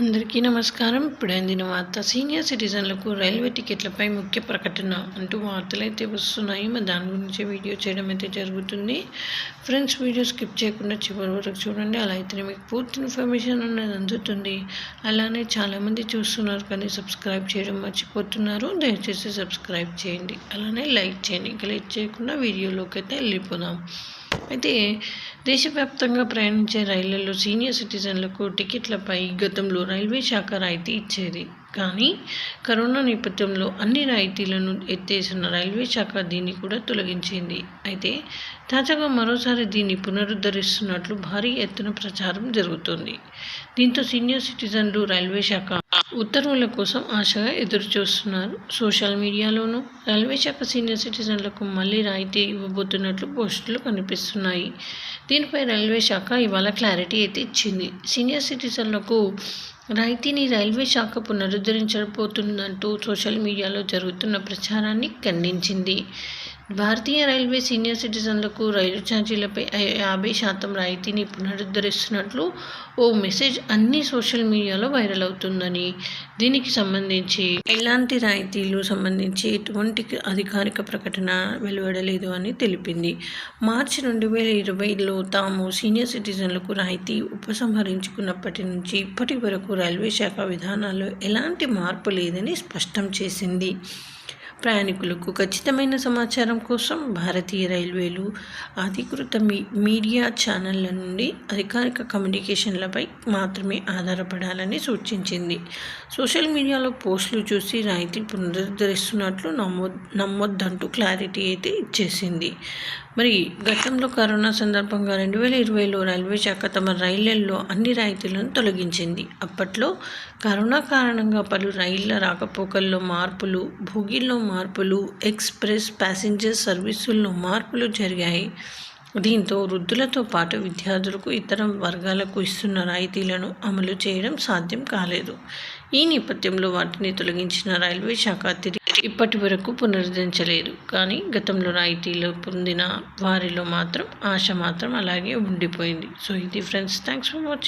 అందరికీ నమస్కారం. ఇప్పుడు అందిన వార్త. సీనియర్ సిటిజన్లకు రైల్వే టికెట్లపై ముఖ్య ప్రకటన అంటూ వార్తలు అయితే వస్తున్నాయి. మరి దాని గురించి వీడియో చేయడం అయితే జరుగుతుంది. ఫ్రెండ్స్ వీడియో స్కిప్ చేయకుండా చివరి వరకు చూడండి. అలా అయితే మీకు పూర్తి ఇన్ఫర్మేషన్ అనేది అందుతుంది. అలానే చాలామంది చూస్తున్నారు కానీ సబ్స్క్రైబ్ చేయడం మర్చిపోతున్నారు. దయచేసి సబ్స్క్రైబ్ చేయండి. అలానే లైక్ చేయండి. ఇంకా లైక్ చేయకుండా వీడియోలోకి అయితే వెళ్ళిపోదాం. అయితే దేశవ్యాప్తంగా ప్రయాణించే రైళ్ళలో సీనియర్ సిటిజన్లకు టికెట్లపై గతంలో రైల్వే శాఖ రాయితీ ఇచ్చేది. కానీ కరోనా నేపథ్యంలో అన్ని రాయితీలను ఎత్తేసిన రైల్వే శాఖ దీన్ని కూడా తొలగించింది. అయితే తాజాగా మరోసారి దీన్ని పునరుద్ధరిస్తున్నట్లు భారీ ఎత్తున ప్రచారం జరుగుతుంది. దీంతో సీనియర్ సిటిజన్లు రైల్వే శాఖ ఉత్తర్వుల కోసం ఆశగా ఎదురుచూస్తున్నారు. సోషల్ మీడియాలోనూ రైల్వే శాఖ సీనియర్ సిటిజన్లకు మళ్ళీ రాయితీ ఇవ్వబోతున్నట్లు పోస్టులు కనిపిస్తున్నాయి. దీనిపై రైల్వే శాఖ ఇవాళ క్లారిటీ అయితే ఇచ్చింది. సీనియర్ సిటిజన్లకు రైతీని రైల్వే శాఖ పునరుద్ధరించబోతుందంటూ సోషల్ మీడియాలో జరుగుతున్న ప్రచారాన్ని ఖండించింది. భారతీయ రైల్వే సీనియర్ సిటిజన్లకు రైలు ఛార్జీలపై యాభై శాతం రాయితీని పునరుద్ధరిస్తున్నట్లు ఓ మెసేజ్ అన్ని సోషల్ మీడియాలో వైరల్ అవుతుందని దీనికి సంబంధించి ఎలాంటి రాయితీలు సంబంధించి ఎటువంటి అధికారిక ప్రకటన వెలువడలేదు అని తెలిపింది. మార్చి రెండు వేల ఇరవైలో తాము సీనియర్ సిటిజన్లకు రాయితీ ఉపసంహరించుకున్నప్పటి నుంచి ఇప్పటి వరకు రైల్వే శాఖ విధానాల్లో ఎలాంటి మార్పు లేదని స్పష్టం చేసింది. ప్రయాణికులకు ఖచ్చితమైన సమాచారం కోసం భారతీయ రైల్వేలు అధికృత మీ మీడియా ఛానళ్ళ నుండి అధికారిక కమ్యూనికేషన్లపై మాత్రమే ఆధారపడాలని సూచించింది. సోషల్ మీడియాలో పోస్టులు చూసి రాయితీ పునరుద్ధరిస్తున్నట్లు నమ్మొ నమ్మొద్దంటూ క్లారిటీ అయితే ఇచ్చేసింది. మరి గతంలో కరోనా సందర్భంగా రెండు వేల ఇరవైలో రైల్వే శాఖ తమ రైళ్ళల్లో అన్ని రాయితీలను తొలగించింది. అప్పట్లో కరోనా కారణంగా పలు రైళ్ళ రాకపోకల్లో మార్పులు భోగిల్లో మార్పులు ఎక్స్ప్రెస్ ప్యాసింజర్ సర్వీసుల్లో మార్పులు జరిగాయి. దీంతో వృద్ధులతో పాటు విద్యార్థులకు ఇతర వర్గాలకు ఇస్తున్న రాయితీలను అమలు చేయడం సాధ్యం కాలేదు. ఈ నేపథ్యంలో వాటిని తొలగించిన రైల్వే శాఖ తిరిగి ఇప్పటి వరకు పునరుద్ధరించలేదు. కానీ గతంలో రాయితీలు పొందిన వారిలో మాత్రం ఆశ మాత్రం అలాగే ఉండిపోయింది. సో ఇది ఫ్రెండ్స్ థ్యాంక్స్ ఫర్ వాచింగ్.